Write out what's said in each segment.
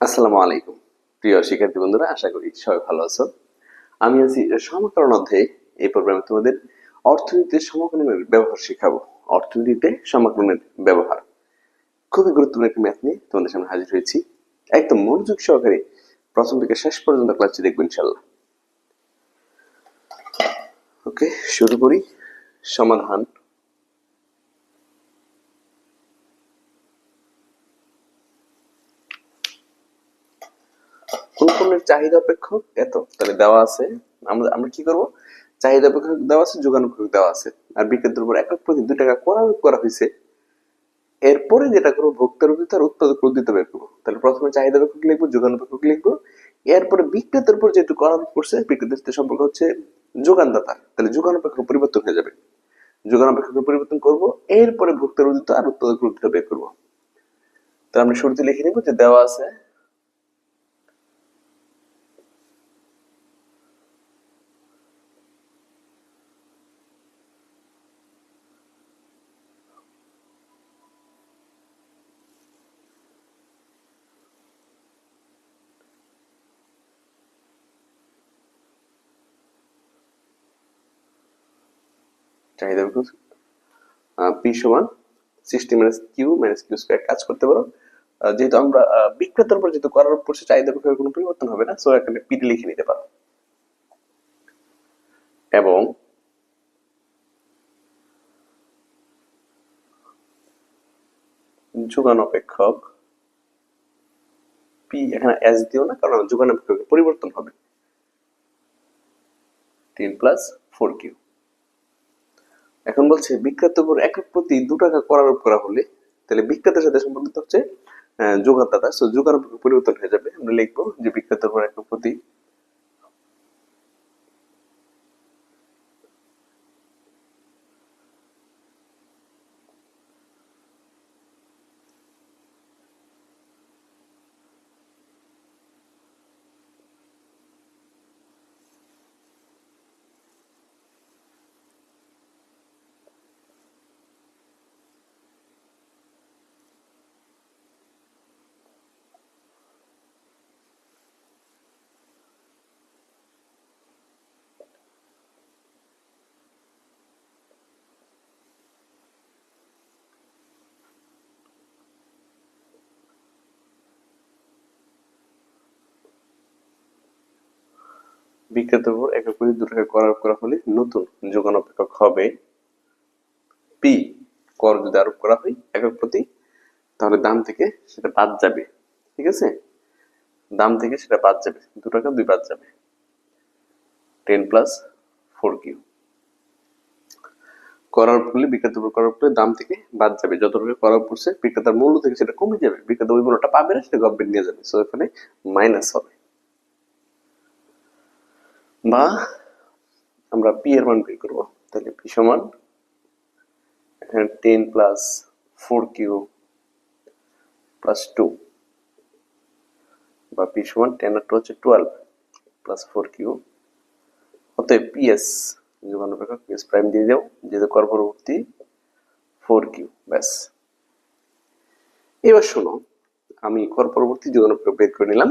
আসসালামু আলাইকুম। প্রিয় শিক্ষার্থী বন্ধুরা, আশা করি সবাই ভালো আছো। আমি আছি সমকরণ অধ্যায়ে। এই প্রোগ্রামে তোমাদের অর্থনীতিতে সমকরণের ব্যবহার শেখাবো। অর্থনীতিতে সমকরণের ব্যবহার। খুবই গুরুত্বপূর্ণ একটি ম্যাথ নিয়ে তোমাদের সামনে হাজির হয়েছি। একদম মনোযোগ সহকারে প্রথম থেকে শেষ পর্যন্ত ক্লাসটি দেখব ইনশাল্লাহ ওকে শুরু করি। সমাধান কোন পণ্যের চাহিদা অপেক্ষক, এত, তাহলে দেওয়া আছে, আমরা আমরা কি করব? চাহিদা অপেক্ষক দেওয়া আছে, যোগান অপেক্ষক দেওয়া আছে। আর বিক্রেতার উপর একক প্রতি দুই টাকা করা করা হয়েছে। এরপরে যেটা করব, ভোক্তার উদ্দিত আর উৎপাদক উদ্দিত বের করব। তাহলে প্রথমে চাহিদা অপেক্ষক লিখব, যোগান অপেক্ষক লিখব। এরপরে বিক্রেতার উপর যেহেতু করা করছে, বিক্রেতার সাথে সম্পর্ক হচ্ছে যোগানদাতা। তাহলে যোগান অপেক্ষক পরিবর্তন হয়ে যাবে। যোগান অপেক্ষক পরিবর্তন করব, এরপরে ভোক্তার উদ্দিত আর উৎপাদক উদ্দিত বের করব। তাহলে আমরা শুরুতে লিখে নিব যে দেওয়া আছে চাহিদা বিকজ পি সমান sixty minus Q minus Q square কাজ করতে পারো। যেহেতু আমরা বিক্রেতার উপর যেহেতু করার উপর চাহিদা বিক্রয়ের কোনো পরিবর্তন হবে না সো এখানে পিটি লিখে নিতে পারো। এবং যোগান অপেক্ষক পি এখানে এস দিও না, কারণ যোগান অপেক্ষকের পরিবর্তন হবে। তিন প্লাস ফোর কিউ এখন বলছে বিক্রেতার উপর একক প্রতি দু টাকা করারোপ করা হলে তাহলে বিক্রেতার সাথে সম্পর্কিত হচ্ছে যোগানদাতা সো যোগান পরিবর্তন হয়ে যাবে। আমরা লিখব যে বিক্রেতার উপর একক প্রতি বিক্রেতার উপর একক প্রতি নতুন যোগান অপেক্ষক হবে পি কর যদি আরোপ করা হয় একক প্রতি, তাহলে দাম থেকে সেটা বাদ যাবে, ঠিক আছে? দাম থেকে সেটা বাদ যাবে, দু টাকা দুই বাদ যাবে। Ten plus four Q. করার ফলে বিক্রেতার উপর করার ফলে দাম থেকে বাদ যাবে। যত টাকা করার পড়ছে, বিক্রেতার মূল্য থেকে সেটা কমে যাবে। বিক্রেতা ওই মূল্যটা পাবে না, সেটা গভর্নমেন্ট নিয়ে যাবে। সো এখানে মাইনাস হবে। বা আমরা পি এর মান বের করব। তাহলে পি সমান ten plus four Q plus two বা পি সমান টেন আর টু হচ্ছে টুয়েলভ প্লাস ফোর কিউ অতএব পিএস যোগান অপেক্ষক পিএস প্রাইম দিয়ে দাও যেহেতু কর পরবর্তী ফোর কিউ ব্যাস। এবার শোনো, আমি কর পরবর্তী যোগান অপেক্ষক বের করে নিলাম।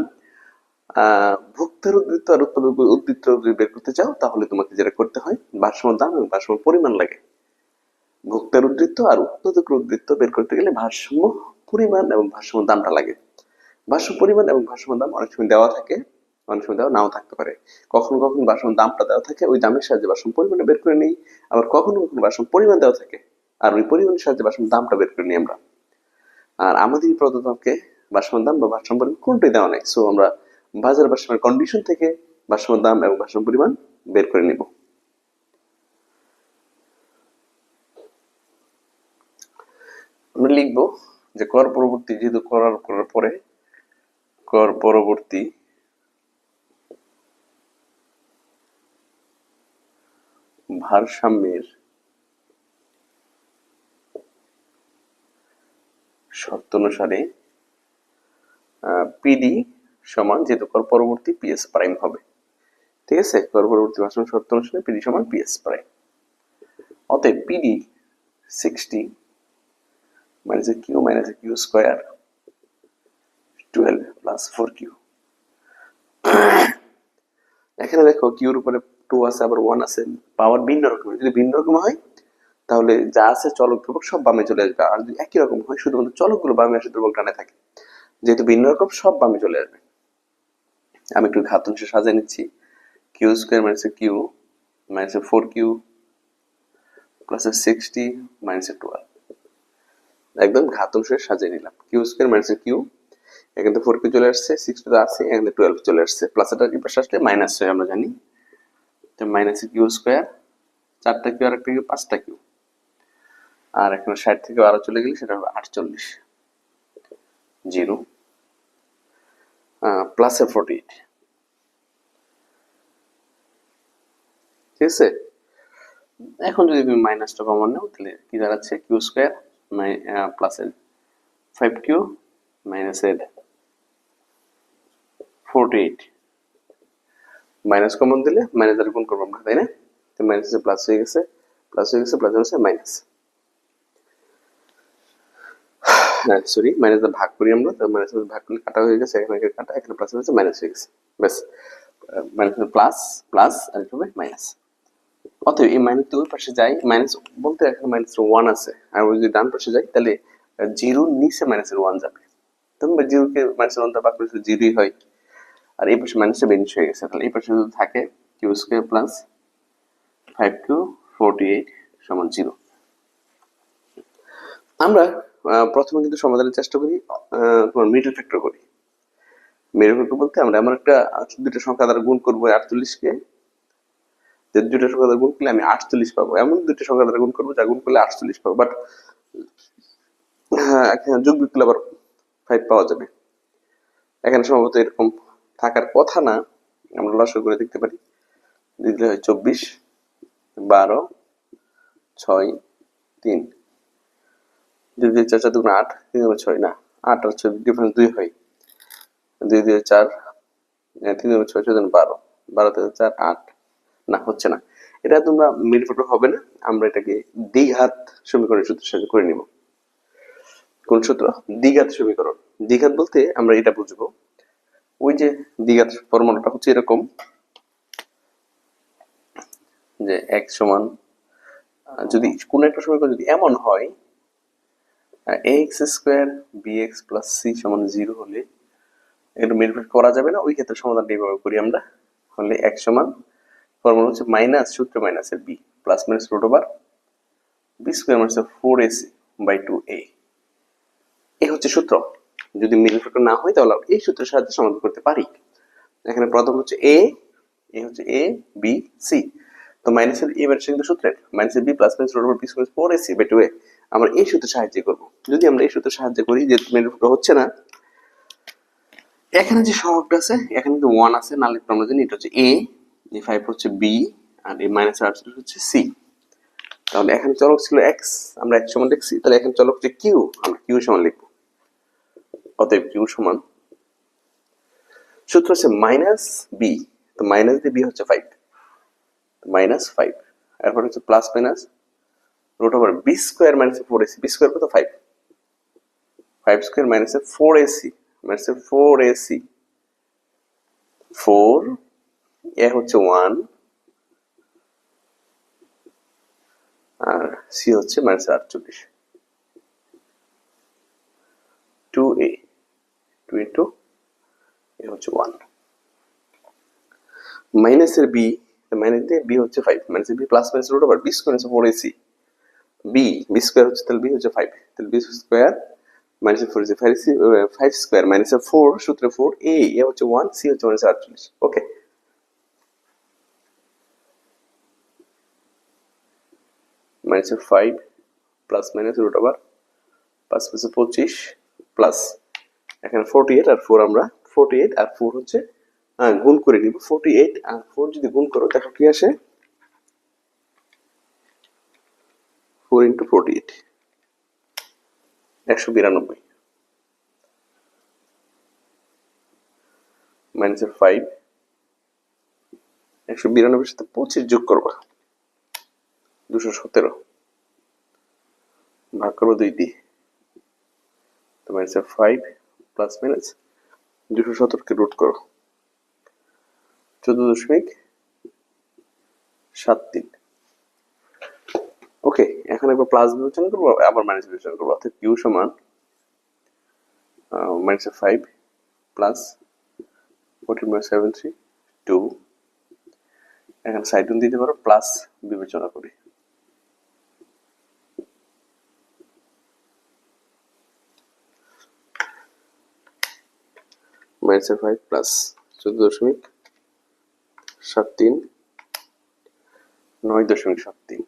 ভোক্তার উদ্বৃত্ত আর উৎপাদক উদ্বৃত্ত বের করতে চাও, তাহলে তোমাকে যেটা করতে হয়, ভারসাম্য দাম এবং ভারসাম্য পরিমাণ লাগে। ভোক্তার উদ্বৃত্ত আর উৎপাদকের উদ্বৃত্ত বের করতে গেলে ভারসাম্য পরিমাণ এবং ভারসাম্য দামটা লাগে। ভারসাম্য পরিমাণ এবং ভারসাম্য দাম অনেক সময় দেওয়া থাকে, অনেক সময় দেওয়া নাও থাকতে পারে। কখনো কখনো ভারসাম্য দামটা দেওয়া থাকে, ওই দামের সাহায্যে ভারসাম্য পরিমাণটা বের করে নিই, আবার কখনো কখনো ভারসাম্য পরিমাণ দেওয়া থাকে, আর ওই পরিমাণের সাহায্যে ভারসাম্য দামটা বের করে নিই আমরা। আর আমাদের প্রদত্তকে ভারসাম্য দাম বা ভারসাম্য পরিমাণ কোনটাই দেওয়া নাই। সো আমরা বাজার ভারসাম্যের কন্ডিশন থেকে ভারসাম্য দাম এবং ভারসাম্য পরিমাণ বের করে নিব। আমরা লিখব যে কর পরবর্তী যেহেতু করার করার পরে কর পরবর্তী ভারসাম্যের শর্ত অনুসারে পিডি সমান যেহেতু পরবর্তী পিএস প্রাইম হবে। ঠিক আছে? পরবর্তী ভাষণ শর্ত অনুসারে পিডি সমান পিএস প্রাইম অতএব PD sixty minus Q minus Q square twelve plus four Q এখানে দেখো কিউর উপরে টু আছে, আবার ওয়ান আছে। পাওয়ার ভিন্ন রকম যদি ভিন্ন রকম হয়, তাহলে যা আছে চলক ধ্রুবক সব বামে চলে আসবে। আর যদি একই রকম হয়, শুধুমাত্র চলকগুলো বামে আসে ধ্রুবক থাকে। যেহেতু ভিন্ন রকম, সব বামে চলে আসবে। আমি একটু ঘাতংশে সাজিয়ে নিচ্ছি। Q square minus Q minus four Q plus sixty minus twelve একদম ঘাতংশে সাজিয়ে নিলাম। কিউ স্কোয়ার মাইনাস কিউ এখান ফোর কিউ চলে আসছে সিক্স টু আছে, এখান টুয়েলভ চলে আসছে। প্লাস এটা এই পাশে আসলে মাইনাস হয়, আমরা জানি। তো মাইনাস কিউ স্কোয়ার চারটা কিউ আর একটা কিউ পাঁচটা কিউ আর এখানে ষাট থেকে আরও চলে গেলে সেটা হবে আটচল্লিশ। জিরো। প্লাসে ফোরটি ঠিক আছে? এখন যদি তুমি মাইনাসটা কমন নাও, তাহলে কি দাঁড়াচ্ছে? কিউ স্কোয়ার এর ফাইভ কিউ মাইনাস এর ফোরটি এইট মাইনাস কমন দিলে মাইনাস আর গুণ করব আমরা, তাই না? তো মাইনাস প্লাস হয়ে গেছে প্লাস হয়ে গেছে প্লাস হয়েছে মাইনাস হ্যাঁ সরি মাইনাস ভাগ করি আমরা, তো মাইনাস ভাগ করলে কাটা হয়ে গেছে, এখানে কাটা, এখানে প্লাস হয়েছে মাইনাস হয়ে গেছে, ব্যাস। মাইনাস প্লাস প্লাস আর হবে মাইনাস অতএব এই মাইনাস ওই পাশে যাই মাইনাস বলতে এখানে মাইনাস ওয়ান আছে, আর যদি ডান পাশে যাই, তাহলে জিরোর নিচে মাইনাসের ওয়ান যাবে। তুমি জিরোকে মাইনাসের ওয়ান ভাগ করে জিরোই হয়। আর এই পাশে মাইনাসটা বেনিশ হয়ে গেছে, তাহলে এই পাশে যদি থাকে, Q square plus five Q forty eight সমান জিরো আমরা প্রথমে কিন্তু সমাধানের চেষ্টা করি তোমার মিডল ফ্যাক্টর করি। মিডল ফ্যাক্টর বলতে আমরা এমন একটা দুটো সংখ্যা দ্বারা গুণ করব আটচল্লিশকে যে দুটো সংখ্যা দ্বারা গুণ করলে আমি আটচল্লিশ পাবো। এমন দুটো সংখ্যা দ্বারা গুণ করব যা গুণ করলে আটচল্লিশ পাবো। বাট হ্যাঁ যোগ বিয়োগ করলে আবার ফাইভ পাওয়া যাবে। এখানে সম্ভবত এরকম থাকার কথা না। আমরা লসক করে দেখতে পারি। দিতে হয় চব্বিশ, বারো, ছয়, তিন। দুই দুই চার চার দুগুণ আট, তিন দুগুণ ছয়, না, আট আর ছয় ডিফারেন্স দুই হয়। দুই দুই চার তিন দুগুণ ছয় ছয় বারো বারো থেকে চার, আট, না, হচ্ছে না। এটা তোমরা মিল হবে না, আমরা এটাকে দ্বিঘাত সমীকরণের সূত্রের সাহায্যে করে নিব। কোন সূত্র? দ্বিঘাত সমীকরণ। দ্বিঘাত বলতে আমরা এটা বুঝব, ওই যে দ্বিঘাত ফর্মুলাটা হচ্ছে এরকম, যে এক সমান, যদি কোন একটা সমীকরণ যদি এমন হয় X square B X plus C সমান জিরো হলে এটা মেরফেট করা যাবে না, ওই ক্ষেত্রে সমাধানটা এইভাবে করি আমরা। হলে এক সমান ফর্মুলা হচ্ছে মাইনাস সূত্র মাইনাসের B plus minus root over B square minus four AC by two A এই হচ্ছে সূত্র। যদি ফ্যাক্টর না হয় তাহলে এই সূত্রের সাহায্যে সমাধান করতে পারি। এখানে প্রথম হচ্ছে এ এ হচ্ছে এ বি সি তো মাইনাসের এ সঙ্গে সূত্রের মাইনাসের b plus minus root over b square four a c two a আমরা এই সূত্রের সাহায্যে করব। যদি আমরা এই সূত্রের সাহায্যে করি, যে ফ্যাক্টর হচ্ছে না, এখানে যে সহগটা আছে, এখানে কিন্তু ওয়ান আছে, না আমরা জানি এটা হচ্ছে এ এই ফাইভ হচ্ছে বি আর এই মাইনাস আটচল্লিশ হচ্ছে সি তাহলে এখানে চলক ছিল এক্স আমরা এক সমান লিখছি, তাহলে এখানে চলক হচ্ছে কিউ আমরা কিউ সমান লিখব। অতএব কিউ সমান, সূত্র হচ্ছে মাইনাস বি তো মাইনাস দিয়ে বি হচ্ছে ফাইভ মাইনাস ফাইভ এরপর হচ্ছে plus minus over b square minus four a c b square কত five five square minus four a c minus four a c four a হচ্ছে one আর c হচ্ছে আটচল্লিশ। Two a two into a হচ্ছে one মাইনাসের b minus দিয়ে B হচ্ছে five মাইনাসের b plus minus root over b square four a c b b square হচ্ছে তাহলে বি হচ্ছে ফাইভ তাহলে বি স্কোয়ার মাইনাস ফোর হচ্ছে five five square minus four সূত্রে ফোর এ এ হচ্ছে ওয়ান সি হচ্ছে মাইনাস আটচল্লিশ okay minus five plus minus root over পাঁচ পাঁচে পঁচিশ প্লাস এখানে ফোরটি এইট আর ফোর আমরা ফোরটি এইট আর ফোর হচ্ছে গুণ করে নিব ফোরটি এইট আর ফোর যদি গুণ করো, দেখো কি আসে? ফোর ইন্টু ফোরটি এইট, একশো বিরানব্বই। মাইনাসের ফাইভ, একশো বিরানব্বই সাথে পঁচিশ যোগ করবা, দুশো সতেরো। ভাগ করব দুই দিয়ে তো মাইনাসের ফাইভ প্লাস মাইনাস দুশো সতেরোকে রুট করো। চোদ্দ দশমিক সাত তিন। ওকে, এখন একবার প্লাস বিবেচনা করব, আবার মাইনাস বিবেচনা করব। অর্থাৎ কিউ সমান minus five plus fourteen point seven three two এখানে সাইড দিতে পারো প্লাস বিবেচনা করি। মাইনাস ফাইভ প্লাস চোদ্দ দশমিক সাত তিন, নয় দশমিক সাত তিন।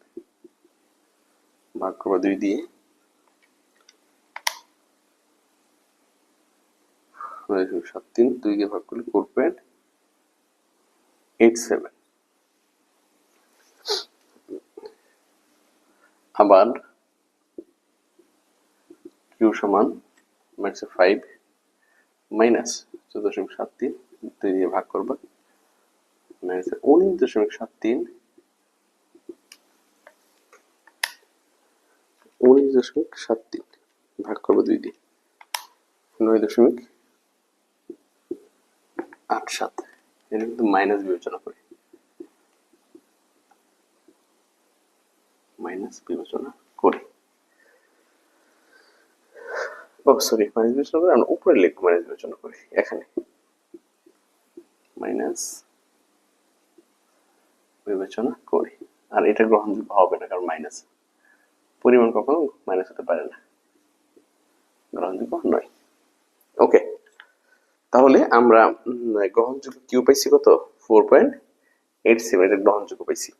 ভাগ করব দুই দিয়ে। সাত তিন, দুই দিয়ে ভাগ করলে ফোর পয়েন্ট এইট সেভেন আবার কিউ সমান মাইনাস ফাইভ মাইনাস চোদ্দ দশমিক সাত তিন, দুই দিয়ে ভাগ করবা। মাইনাস উনিশ দশমিক সাত তিন উনিশ দশমিক সাত তিন। ভাগ করব দুই দিয়ে। নয় দশমিক আট সাত। এটা কিন্তু মাইনাস বিবেচনা করি। মাইনাস বিবেচনা করি। ও সরি মাইনাস বিবেচনা করে। আমরা উপরে লিখব মাইনাস বিবেচনা করি, এখানে। মাইনাস বিবেচনা করি। আর এটা গ্রহণযোগ্য হবে না, কারণ মাইনাস পরিমাণ কখনো মাইনাস হতে পারে না। গ্রহণযোগ্য নয়। ওকে তাহলে আমরা গ্রহণযোগ্য কিউ পাইছি কত? ফোর পয়েন্ট এইট সেভেন এটা গ্রহণযোগ্য পাইছি।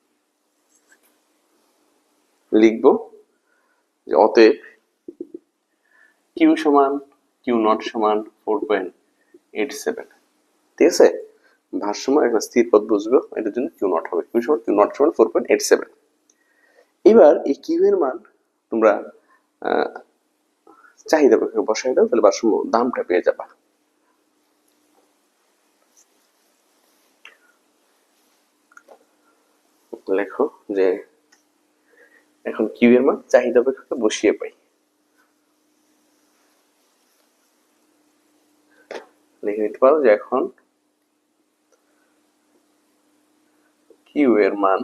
লিখব যে অতএব কিউ সমান, কিউ নট সমান ফোর পয়েন্ট এইট সেভেন ঠিক আছে? ভারসাম্য একটা স্থির পদ বুঝব, এটার জন্য কিউ নট হবে। কিউ সমান, কিউ নট সমান ফোর পয়েন্ট এইট সেভেন এবার এই কিউ এর মান তোমরা চাহিদা প্রেক্ষকে বসাই দাও, তাহলে ভারসাম্য, দামটা পেয়ে যাবা। লেখো যে, এখন কিউ এর মান চাহিদা প্রেক্ষকে বসিয়ে পাই। লিখে নিতে পারো যে এখন কিউ এর মান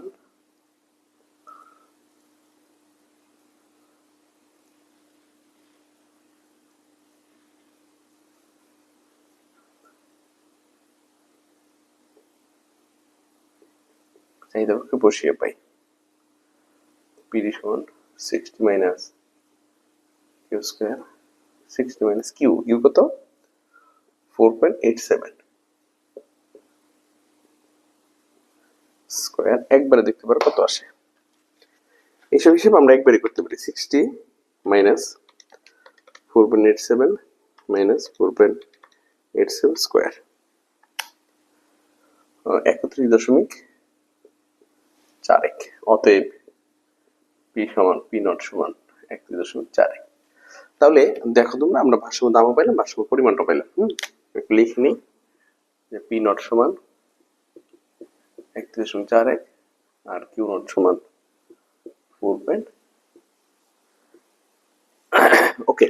চাহিদা প্রেক্ষকে বসিয়ে পাই। পিডি সমান sixty minus q square sixty minus q q কত? Four point eight seven square একবারে দেখতে পারো কত আসে। এইসব হিসেব আমরা একবারই করতে পারি sixty minus four point eight seven minus four point eight seven square একত্রিশ দশমিক চার এক অতএব পি সমান, পি নট সমান একত্রিশ দশমিক চার এক তাহলে দেখো তোমরা, আমরা ভারসাম্য দামও পাইলাম, ভারসাম্য পরিমাণটা পাইলাম, হুম? একটু লিখে নিই যে পি নট সমান একত্রিশ দশমিক চার এক আর কিউ নট সমান ফোর পয়েন্ট। ওকে।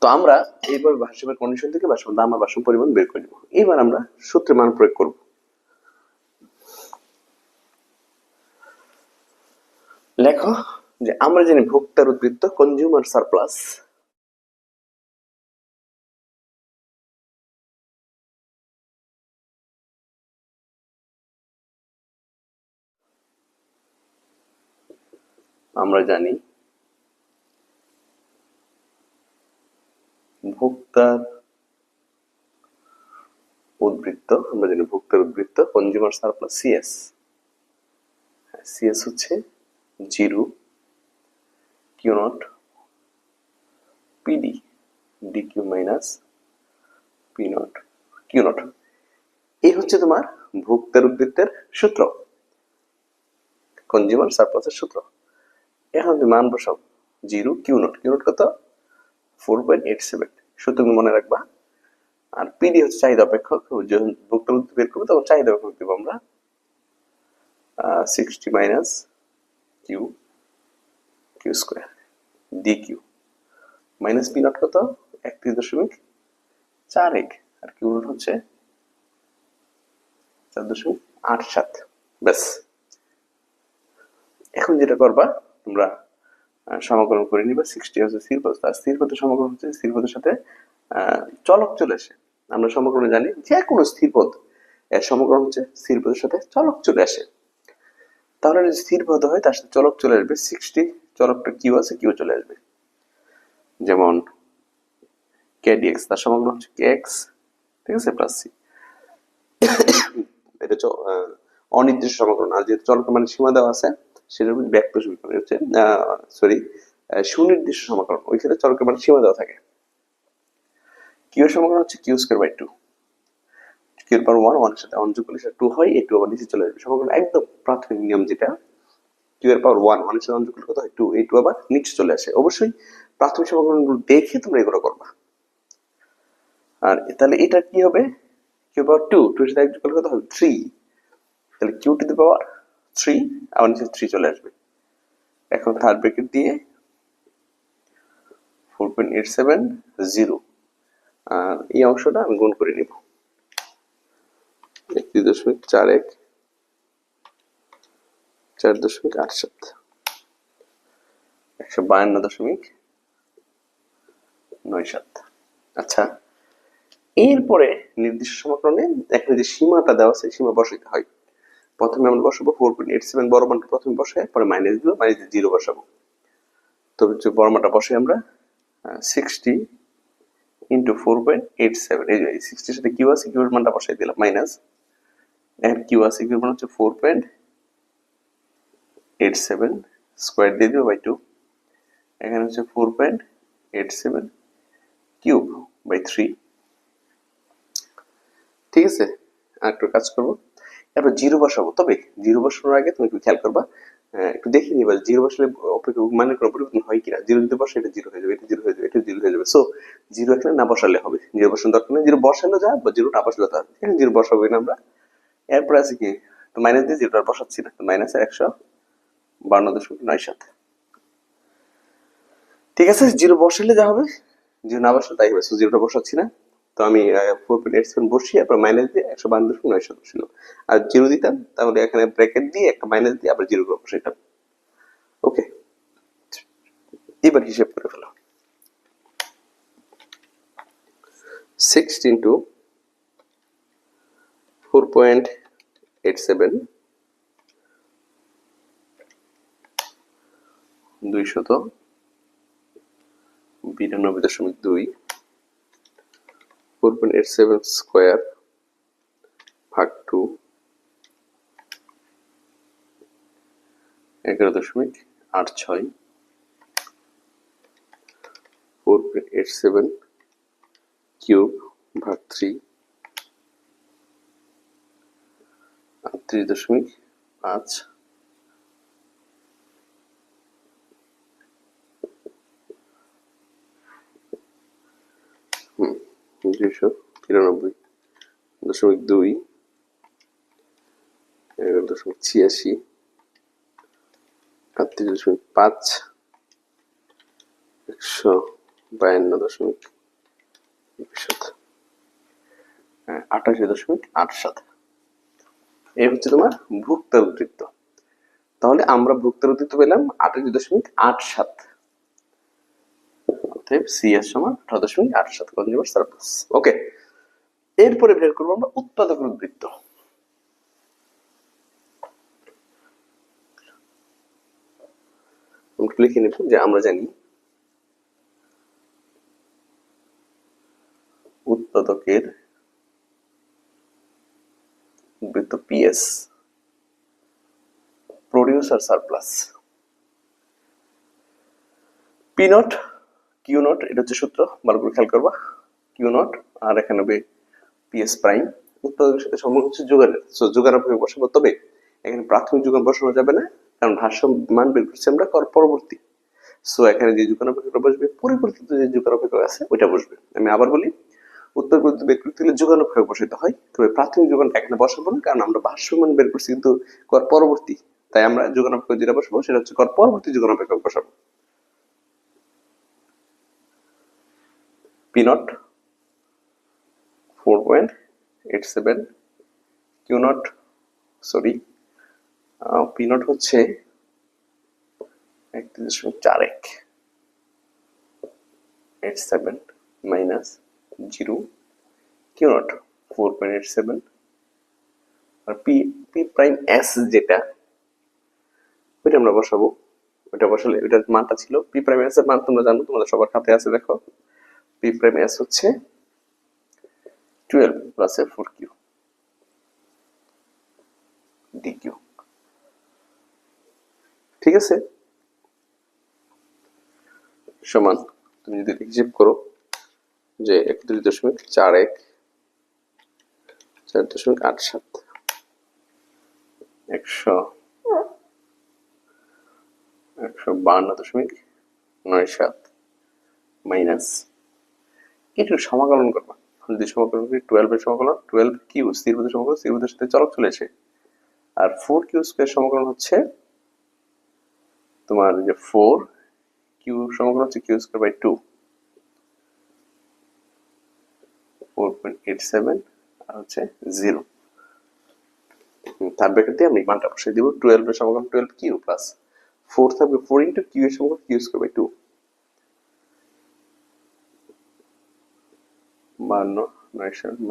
তো আমরা এইভাবে ভারসাম্যের কন্ডিশন থেকে ভারসাম্য দাম আর ভারসাম্য পরিমাণ বের করে নেব। এবার আমরা সূত্রে মান প্রয়োগ করব। লেখো যে আমরা জানি ভোক্তার উদ্বৃত্ত কনজিউমার সারপ্লাস আমরা জানি ভোক্তার উদ্বৃত্ত, আমরা জানি ভোক্তার উদ্বৃত্ত কনজিউমার সারপ্লাস সিএস সিএস হচ্ছে zero q nought p d d q minus p nought q nought এই হচ্ছে তোমার ভোক্তার উদ্বৃত্তের সূত্র, কনজিউমার সারপ্লাসের সূত্র। এখন তুমি মান বসাও, zero q nought q nought কত? Four point eight seven. সূত্র মনে রাখবা। আর পিডি হচ্ছে চাহিদা অপেক্ষক, যখন ভোক্তার উদ্বৃত্ত বের করব, তখন চাহিদা অপেক্ষক দেবো আমরা sixty minus q q square d minus p nought কত? একত্রিশ দশমিক চার এক, আর কিউ রুট হচ্ছে চার দশমিক আট সাত। ব্যাস। এখন যেটা করবা, তোমরা সমাকলন করে নিবা সিক্সটি হচ্ছে স্থির পদ, আর স্থির পদের সমাকলন হচ্ছে, স্থির পদের সাথে চলক চলে আসে। আমরা সমাকলনে জানি যে কোনো স্থির পদ, এর সমাকলন হচ্ছে স্থির পদের সাথে চলক চলে আসে। তাহলে স্থির পদ হয়, তার সাথে চলক চলে আসবে। সিক্সটি চলকটা কিউ আছে কিউ চলে আসবে। যেমন কে ডিএক্স তার সমাকলন হচ্ছে কে এক্স ঠিক আছে প্লাস সি এটা অনির্দিষ্ট সমাকলন আর যেহেতু চলক মানে সীমা দেওয়া আছে মধ্যে ব্যক্ত সমীকরণ হচ্ছে সরি সুনির্দিষ্ট সমাকলন ওই ক্ষেত্রে চলকের মানে সীমা দেওয়া থাকে। কিউ সমাকলন হচ্ছে q square by two q এর ওয়ান ওয়ানের সাথে ওয়ান যোগ করলে সেটা টু হয়, এই টু আবার নিচে চলে আসবে। একদম প্রাথমিক নিয়ম যেটা পাওয়ার ওয়ান ওয়ানের সাথে ওয়ান যোগ করলে কত হয়? টু এই টু আবার নিচে চলে আসে। অবশ্যই প্রাথমিক সমাকলনগুলো দেখে তোমরা এগুলো করবা। আর তাহলে এটা কি হবে? কিউ পাওয়ার টু টু এর সাথে এক যোগ করলে কত হবে? থ্রি তাহলে q to the power three আবার নিচে থ্রি চলে আসবে। এখন থার্ড ব্র্যাকেট দিয়ে four point eight seven zero আর এই অংশটা আমি গুণ করে নিব। একত্রিশ দশমিক চার এক, চার দশমিক আট সাত, একশো বায়ান্ন দশমিক নয় সাত। আচ্ছা এরপরে নির্দিষ্ট সমাকলনে এখানে যে সীমাটা দেওয়া আছে, সীমা বসাইতে হয়। প্রথমে আমরা বসাবো ফোর পয়েন্ট এইট সেভেন, বড় মানটা প্রথমে বসাই পরে মাইনাস দিব মাইনাস জিরো বসাবো। যে বড় মানটা বসাই আমরা sixty into four point eight seven এই সিক্সটির সাথে কিউ আছে, কিউর মানটা বসাই দিলাম, মাইনাস এখানে কিউ আছে কিউর মান হচ্ছে four point eight seven square দিয়ে দিব বাই টু এখানে হচ্ছে four point eight seven cube by three ঠিক আছে? আর একটু কাজ করব। এরপর জিরো বসাবো। তবে জিরো বসানোর আগে তুমি একটু খেয়াল করবা। আহ, একটু দেখে নিবা জিরো বসালে অপেক্ষা মানে কোনো পরিবর্তন হয় কিনা। জিরো যদি বসে এটা জিরো হয়ে যাবে এটা জিরো হয়ে যাবে এটা জিরো হয়ে যাবে। সো জিরো এখানে না বসালে হবে। জিরো বসানোর দরকার নেই। জিরো বসালে যা বা জিরো না বসালে তা। এখানে জিরো বসাবো না আমরা। এরপর আছে কি? তো মাইনাস দিয়ে জিরোটা বসাচ্ছি না, তো মাইনাস একশো বান্ন দশমিক নয় সাত। ঠিক আছে জিরো বসালে যা হবে। জিরো না বসালে তাই হবে জিরোটা বসাচ্ছি না। তো আমি ফোর পয়েন্ট এইট সেভেন বসিয়ে তারপর মাইনাস দিয়ে একশো বান্ন দশমিক নয় সাত বসিল আর জিরো দিতাম, তাহলে এখানে ব্র্যাকেট দিয়ে একটা মাইনাস দিয়ে আবার জিরো করে বসাইতাম। ওকে এবার হিসেব করে ফেলো। Six into four point eight seven দুইশত বিরানব্বই দশমিক দুই four point eight seven square ভাগ টু এগারো দশমিক আট ছয় four point eight seven cube ভাগ থ্রি আটত্রিশ দশমিক পাঁচ দুইশো তিরানব্বই দশমিক দুই এগারো দশমিক ছিয়াশি আটত্রিশ দশমিক পাঁচ একশো বায়ান্ন দশমিক হ্যাঁ, আটাশি দশমিক আট সাত। এই হচ্ছে তোমার ভুক্তার উদ্বৃত্ত তাহলে আমরা ভুক্তার উদ্বৃত্ত পেলাম আটাশি দশমিক আট সাত। সি এর সমান আঠারো দশমিক আট সাত কনজিউমার সারপ্লাস ওকে এরপরে বের করব আমরা উৎপাদকের উদ্বৃত্ত লিখে নেব যে আমরা জানি উৎপাদকের PS producer surplus p nought q nought এটা হচ্ছে সূত্র, ভালো খেয়াল করবা। কিউ নট আর এখানে হবে পিএস প্রাইম উৎপাদকের সাথে সম্পর্ক হচ্ছে যোগানের। সো যোগান অপেক্ষা বসাবো, তবে এখানে প্রাথমিক যোগান বসানো যাবে না, কারণ মান বের করছি আমরা পরবর্তী। সো এখানে যে যোগান অপেক্ষা বসবে, পরিবর্তিত যে যোগান অপেক্ষা আছে, ওইটা বসবে। আমি আবার বলি উত্তর পদ্ধতি বের করতে গেলে যোগান হয়। তবে প্রাথমিক যোগান এখানে বসাবো না, কারণ আমরা ভাষ্যমান বের করছি কিন্তু কর পরবর্তী। তাই আমরা যোগান যেটা বসাবো সেটা হচ্ছে কর পরবর্তী যোগান অপেক্ষক বসাবো। Four point eight seven q nought sorry p হচ্ছে একত্রিশ দশমিক চার এক eight seven minus zero, q nought four point eight seven আর পি পি প্রাইম এস যেটা, ওইটা আমরা বসাবো, ওইটা বসালে ওইটার মানটা ছিল পি প্রাইম এস এর মান তোমরা জানো, তোমাদের সবার খাতে আছে, দেখো। পি প্রাইম এস হচ্ছে টুয়েলভ প্লাস এ ফোর কিউ ডি কিউ ঠিক আছে? সমান, তুমি যদি হিসেব করো যে একত্রিশ দশমিক চার এক, চার দশমিক আট সাত। একশো একশো বান্ন দশমিক নয় সাত মাইনাস। এটুকু সমাকলন করবা। যদি সমাকলন করি টুয়েলভের সমাকলন টুয়েলভ কিউ স্থিরপদের সমাকলন স্থিরপদের সাথে চলক চলেছে আর ফোর কিউ স্কোয়ার সমাকলন হচ্ছে তোমার যে ফোর কিউ সমাকলন হচ্ছে কিউ স্কোয়ার বাই টু দিয়ে আমি মানটা দিব। টুয়েলভ এর সমাকলন টুয়েলভ কিউ প্লাস ফোর থাকবে ফোর ইন্টু কিউ এর সমাকলন কিউ স্কোয়ার বাই টু বান্ন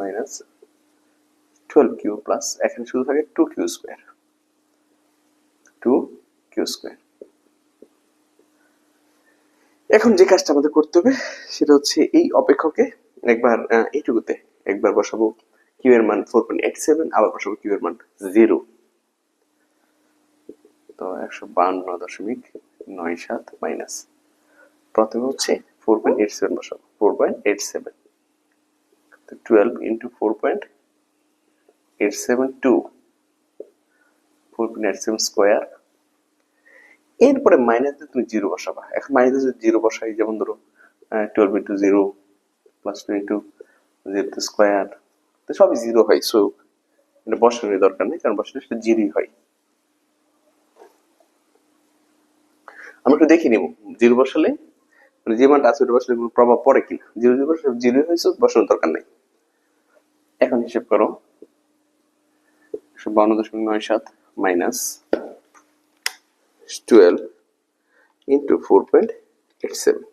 মাইনাস টুয়েলভ কিউ প্লাস এখানে শুধু থাকে two q square two q square এখন যে কাজটা আমাদের করতে হবে, সেটা হচ্ছে এই অপেক্ষকে একবার এইটুকুতে একবার বসাবো কিউ এর মান ফোর পয়েন্ট এইট সেভেন আবার বসাবো কিউ এর মান জিরো তো একশো বান্ন দশমিক নয় সাত মাইনাস প্রথমে হচ্ছে ফোর পয়েন্ট এইট সেভেন বসাবো four point eight seven twelve into four point eight seven two four point eight seven square এরপরে মাইনাস দিয়ে তুমি জিরো বসাবা। এখন মাইনাস জিরো বসাই, যেমন ধরো twelve into zero plus two into zero square তো সবই জিরো হয় সো এটা বসানোর দরকার নেই, কারণ বসালে সেটা জিরোই হয়। আমরা একটু দেখে নিব, জিরো বসালে মানে যে মানটা আছে ওটা বসালে কোনো প্রভাব পড়ে কিনা। জিরো জিরো বসালে জিরো হয়েছে বসানোর দরকার নেই। এখন হিসেব করো একশো বান্ন দশমিক নয় সাত minus twelve into four point eight seven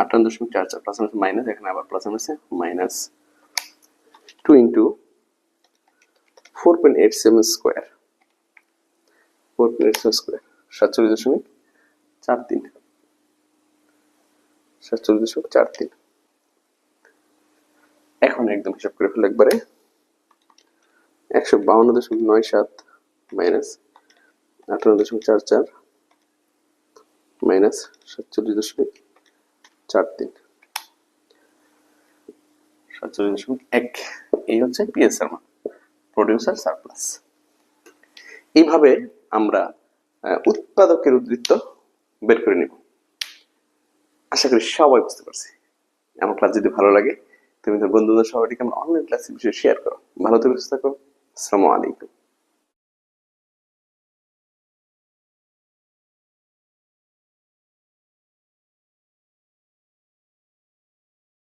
আটান্ন দশমিক চার চার প্লাস মাইনাস এখানে আবার প্লাস আছে minus two into four point eight seven square four point eight seven square সাতচল্লিশ দশমিক চার তিন, সাতচল্লিশ দশমিক চার তিন। এখন একদম হিসাব করে ফেলো একবারে একশো বাউন্ন দশমিক নয় সাত মাইনাস আঠারো দশমিক চার চার মাইনাস সাতচল্লিশ দশমিক চার তিন সাতচল্লিশ এক, এই হচ্ছে পিএসআর মান প্রডিউসার সারপ্লাস এইভাবে আমরা উৎপাদকের উদ্বৃত্ত বের করে নিব। আশা করি সবাই বুঝতে পারছি। আমার ক্লাস যদি ভালো লাগে, তুমি তোমার বন্ধুদের সবাইকে আমার অনলাইন ক্লাসের বিষয়ে শেয়ার করো। ভালো থেকে থাকো। আসসালামু আলাইকুম।